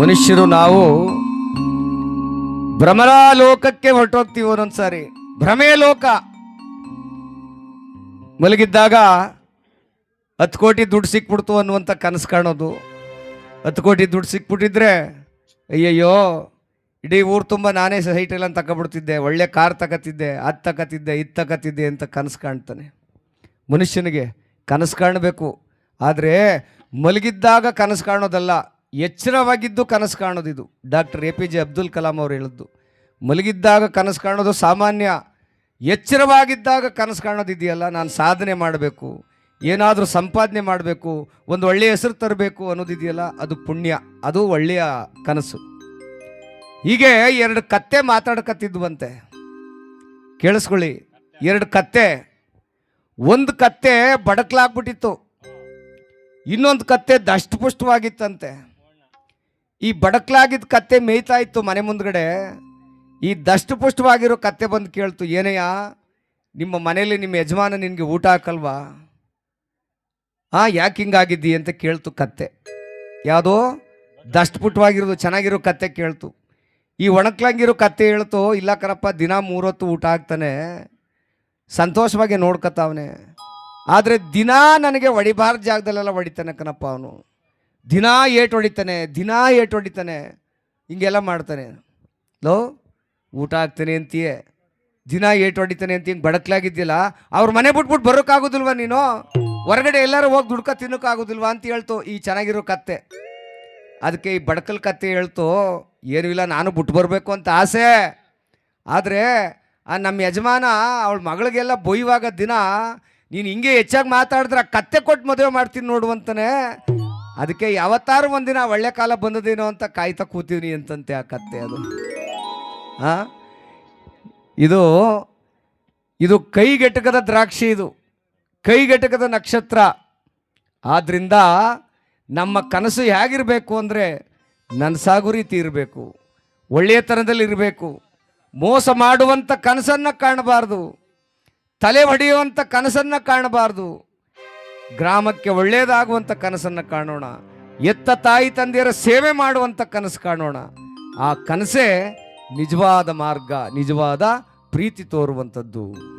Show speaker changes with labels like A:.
A: ಮನುಷ್ಯರು ನಾವು ಭ್ರಮರ ಲೋಕಕ್ಕೆ ಹೊರಟೋಗ್ತೀವಿ ಒಂದೊಂದ್ಸಾರಿ. ಭ್ರಮೆ ಲೋಕ ಮಲಗಿದ್ದಾಗ ಹತ್ತು ಕೋಟಿ ದುಡ್ಡು ಸಿಕ್ಬಿಡ್ತು ಅನ್ನುವಂಥ ಕನಸು ಕಾಣೋದು. ಹತ್ತು ಕೋಟಿ ದುಡ್ಡು ಸಿಕ್ಬಿಟ್ಟಿದ್ರೆ, ಅಯ್ಯಯ್ಯೋ, ಇಡೀ ಊರು ತುಂಬ ನಾನೇ ಸೈಟೆಲ್ಲ ತಗೊಬಿಡ್ತಿದ್ದೆ ಒಳ್ಳೆ ಕಾರ್ ತಗತ್ತಿದ್ದೆ ಅದು ತಗತ್ತಿದ್ದೆ ಇದು ತಗತ್ತಿದ್ದೆ ಅಂತ ಕನಸು ಕಾಣ್ತಾನೆ. ಮನುಷ್ಯನಿಗೆ ಕನಸು ಕಾಣಬೇಕು. ಆದರೆ ಮಲಗಿದ್ದಾಗ ಕನಸು ಕಾಣೋದಲ್ಲ. ಎಚ್ಚರವಾಗಿದ್ದು ಕನಸು ಕಾಣೋದಿದು doctor A P J Abdul Kalam ಅವರು ಹೇಳಿದ್ದು, ಮಲಗಿದ್ದಾಗ ಕನಸು ಕಾಣೋದು ಸಾಮಾನ್ಯ. ಎಚ್ಚರವಾಗಿದ್ದಾಗ ಕನಸು ಕಾಣೋದಿದೆಯಲ್ಲ ನಾನು ಸಾಧನೆ ಮಾಡಬೇಕು, ಏನಾದರೂ ಸಂಪಾದನೆ ಮಾಡಬೇಕು, ಒಂದು ಒಳ್ಳೆಯ ಹೆಸರು ತರಬೇಕು ಅನ್ನೋದಿದೆಯಲ್ಲ ಅದು ಪುಣ್ಯ, ಅದು ಒಳ್ಳೆಯ ಕನಸು. ಹೀಗೆ ಎರಡು ಕತ್ತೆ ಮಾತಾಡ್ಕತ್ತಿದ್ವಂತೆ. ಕೇಳಿಸ್ಕೊಳ್ಳಿ, ಎರಡು ಕತ್ತೆ. ಒಂದು ಕತ್ತೆ ಬಡಕ್ಲಾಗ್ಬಿಟ್ಟಿತ್ತು, ಇನ್ನೊಂದು ಕತ್ತೆ ದಷ್ಟಪುಷ್ಟವಾಗಿತ್ತಂತೆ. ಈ ಬಡಕ್ಲಾಗಿದ್ದ ಕತ್ತೆ ಮೇಯ್ತಾ ಇತ್ತು ಮನೆ ಮುಂದ್ಗಡೆ. ಈ ದಷ್ಟಪುಷ್ಟವಾಗಿರೋ ಕತ್ತೆ ಬಂದು ಕೇಳ್ತು ಏನಯ್ಯ ನಿಮ್ಮ ಮನೇಲಿ ನಿಮ್ಮ ಯಜಮಾನ ನಿನಗೆ ಊಟ ಹಾಕಲ್ವಾ? ಆ, ಯಾಕೆ ಹಿಂಗಾಗಿದ್ದಿ? ಅಂತ ಕೇಳ್ತು ಕತ್ತೆ. ಯಾವುದೋ ದಷ್ಟಪುಟ್ಟವಾಗಿರೋದು ಚೆನ್ನಾಗಿರೋ ಕತ್ತೆ, ಕೇಳ್ತು. ಈ ಒಣಕ್ಲಂಗಿರೋ ಕತ್ತೆ ಹೇಳ್ತು, ಇಲ್ಲ ಕರಪ್ಪ, ದಿನ ಮೂರೊತ್ತು ಊಟ ಹಾಕ್ತಾನೆ, ಸಂತೋಷವಾಗಿ ನೋಡ್ಕೊತಾವನೆ. ಆದರೆ ದಿನಾ ನನಗೆ ಹೊಡಿಬಾರ್ದ ಜಾಗದಲ್ಲೆಲ್ಲ ಹೊಡಿತಾನೆ ಕಣಪ್ಪ ಅವನು. ದಿನಾ ಏಟು ಹೊಡಿತಾನೆ, ದಿನಾ ಏಟು ಹೊಡಿತಾನೆ, ಹಿಂಗೆಲ್ಲ ಮಾಡ್ತಾನೆ. ಲೋ, ಊಟ ಆಗ್ತಾನೆ ಅಂತೀಯೇ. ದಿನ ಏಟು ಹೊಡಿತಾನೆ ಅಂತ ಹಿಂಗೆ ಬಡಕ್ಲಾಗಿದ್ದಿಲ್ಲ ಅವ್ರ ಮನೆ ಬಿಟ್ಬಿಟ್ಟು ಬರೋಕ್ಕಾಗೋದಿಲ್ವ ನೀನು? ಹೊರಗಡೆ ಎಲ್ಲರೂ ಹೋಗಿ ದುಡ್ಕ ತಿನ್ನೋಕ್ಕಾಗೋದಿಲ್ವ ಅಂತ ಹೇಳ್ತು ಈ ಚೆನ್ನಾಗಿರೋ ಕತ್ತೆ. ಅದಕ್ಕೆ ಈ ಬಡಕಲ್ ಕತ್ತೆ ಹೇಳ್ತು, ಏನೂ ಇಲ್ಲ, ನಾನು ಬಿಟ್ಟು ಬರಬೇಕು ಅಂತ ಆಸೆ. ಆದರೆ, ಆ ನಮ್ಮ ಯಜಮಾನ ಅವಳ ಮಗಳಿಗೆಲ್ಲ ಬೊಯ್ಯುವಾಗ ದಿನ, ನೀನು ಹಿಂಗೆ ಹೆಚ್ಚಾಗಿ ಮಾತಾಡಿದ್ರೆ ಆ ಕತ್ತೆ ಕೊಟ್ಟು ಮದುವೆ ಮಾಡ್ತೀನಿ ನೋಡುವಂತಾನೆ ಅದಕ್ಕೆ ಯಾವತ್ತಾರು ಒಂದಿನ ಒಳ್ಳೆ ಕಾಲ ಬಂದದೇನೋ ಅಂತ ಕಾಯ್ತಾ ಕೂತೀವಿ ಅಂತಂತೆ ಆ ಕತ್ತೆ ಅದು. ಆ? ಇದು ಇದು ಕೈಗೆಟಕದ ದ್ರಾಕ್ಷಿ ಇದು. ಕೈಗೆಟಕದ ನಕ್ಷತ್ರ. ಆದ್ದರಿಂದ ನಮ್ಮ ಕನಸು ಹೇಗಿರಬೇಕು ಅಂದರೆ ನನಸಾಗು ರೀತಿ ಇರಬೇಕು ಒಳ್ಳೆಯತನದಲ್ಲಿ ಇರಬೇಕು. ಮೋಸ ಮಾಡುವಂಥ ಕನಸನ್ನು ಕಾಣಬಾರ್ದು. ತಲೆ ಹೊಡೆಯುವಂಥ ಕನಸನ್ನು ಕಾಣಬಾರ್ದು. ಗ್ರಾಮಕ್ಕೆ ಒಳ್ಳೆಯದಾಗುವಂಥ ಕನಸನ್ನು ಕಾಣೋಣ. ಎತ್ತ ತಾಯಿ ತಂದೆಯರ ಸೇವೆ ಮಾಡುವಂಥ ಕನಸು ಕಾಣೋಣ. ಆ ಕನಸೇ ನಿಜವಾದ ಮಾರ್ಗ, ನಿಜವಾದ ಪ್ರೀತಿ ತೋರುವಂಥದ್ದು.